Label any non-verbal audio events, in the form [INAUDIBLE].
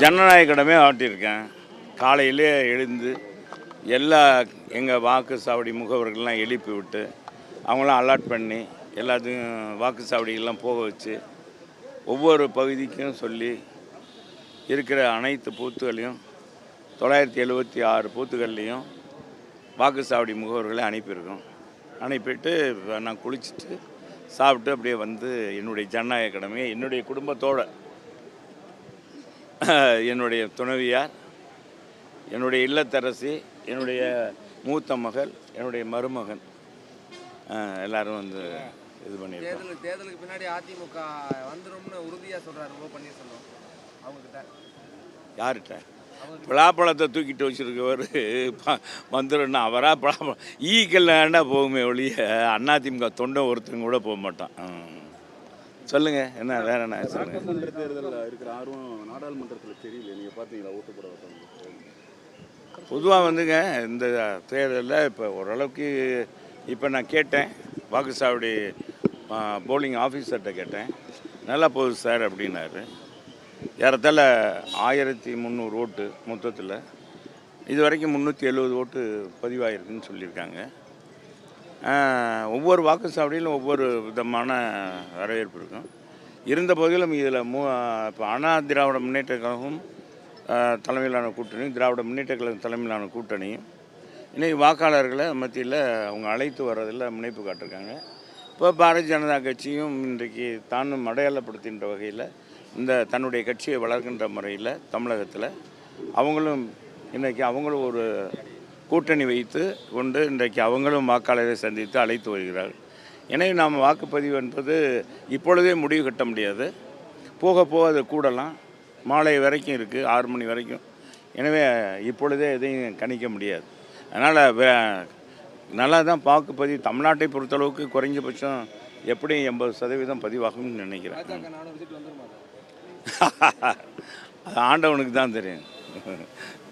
ஜனநாயக கடமை ஆட்டியிருக்கேன். காலையிலே எழுந்து எல்லா எங்கள் வாக்குச்சாவடி முகவர்கள்லாம் எழுப்பி விட்டு அவங்களாம் அலாட் பண்ணி எல்லாத்தையும் வாக்கு சாவடிகள்லாம் போக வச்சு ஒவ்வொரு பகுதிக்கும் சொல்லி இருக்கிற அனைத்து பூத்துகளையும் தொள்ளாயிரத்தி எழுபத்தி ஆறு பூத்துகள்லேயும் வாக்குச்சாவடி முகவர்களை அனுப்பியிருக்கோம். அனுப்பிட்டு நான் குளிச்சுட்டு சாப்பிட்டு அப்படியே வந்து என்னுடைய ஜனநாயக கடமையை என்னுடைய குடும்பத்தோடு [LAUGHS] என்னுடைய துணைவியார் என்னுடைய இல்லத்தரசி என்னுடைய மூத்த மகள் என்னுடைய மருமகன். எல்லாரும் வந்து இது பண்ணியிருக்கோம். தேர்தல் தேர்தலுக்கு பின்னாடி அதிமுக வந்துரும்னு உறுதியா சொல்றாரு ஓ பன்னீர்செல்வம் அவங்க கிட்ட யார்கிட்ட பலாப்பழத்தை தூக்கிட்டு வச்சிருக்கவர் வந்துடும்னா அவராக பலாப்பழம். ஈக்கல்னா போகுமே ஒழிய அதிமுக தொண்டை ஒருத்தங்க கூட போக மாட்டான். சொல்லுங்க. என்ன வேற என்ன சொல்லுங்க. சட்டமன்ற தேர்தலில் இருக்கிற ஆர்வம் நாடாளுமன்றத்தில் தெரியல நீங்கள் பார்த்தீங்களா ஓட்டு போட பொதுவாக வந்துங்க இந்த தேர்தலில் இப்போ ஓரளவுக்கு இப்போ நான் கேட்டேன். வாக்குச்சாவடி போலிங் ஆஃபீஸர்கிட்ட கேட்டேன். நல்லா போகுது சார் அப்படின்னாரு. ஏறத்தாழ ஆயிரத்தி முந்நூறு ஓட்டு மொத்தத்தில். இது வரைக்கும் முந்நூற்றி எழுபது ஓட்டு பதிவாயிருக்குன்னு சொல்லியிருக்காங்க. ஒவ்வொரு வாக்குச்சாவடியிலும் ஒவ்வொரு விதமான வரவேற்பு இருக்கும். இருந்த போதிலும் இதில் மூ இப்போ அண்ணா திராவிட முன்னேற்ற கழகம் தலைமையிலான கூட்டணி திராவிட முன்னேற்ற கழகம் தலைமையிலான கூட்டணியும் இன்னைக்கு வாக்காளர்களை மத்தியில் அவங்க அழைத்து வர்றதில் முனைப்பு காட்டிருக்காங்க. இப்போ பாரதிய ஜனதா கட்சியும் இன்றைக்கு தானும் அடையாளப்படுத்துகின்ற வகையில் இந்த தன்னுடைய கட்சியை வளர்க்கின்ற முறையில் தமிழகத்தில் அவங்களும் இன்றைக்கி அவங்களும் ஒரு கூட்டணி வைத்து கொண்டு இன்றைக்கு அவங்களும் வாக்காளரை சந்தித்து அழைத்து வருகிறார்கள். எனவே நாம் வாக்குப்பதிவு என்பது இப்பொழுதே முடிவு கட்ட முடியாது. போக போக அது கூடலாம். மாலை வரைக்கும் இருக்குது ஆறு மணி வரைக்கும். எனவே இப்பொழுதே எதையும் கணிக்க முடியாது. அதனால் நல்லா தான் வாக்குப்பதிவு தமிழ்நாட்டை பொறுத்தளவுக்கு குறைஞ்சபட்சம் எப்படியும் எண்பது சதவீதம் பதிவாகும்னு நினைக்கிறேன். [LAUGHS] அது ஆண்டவனுக்கு தான் தெரியும்.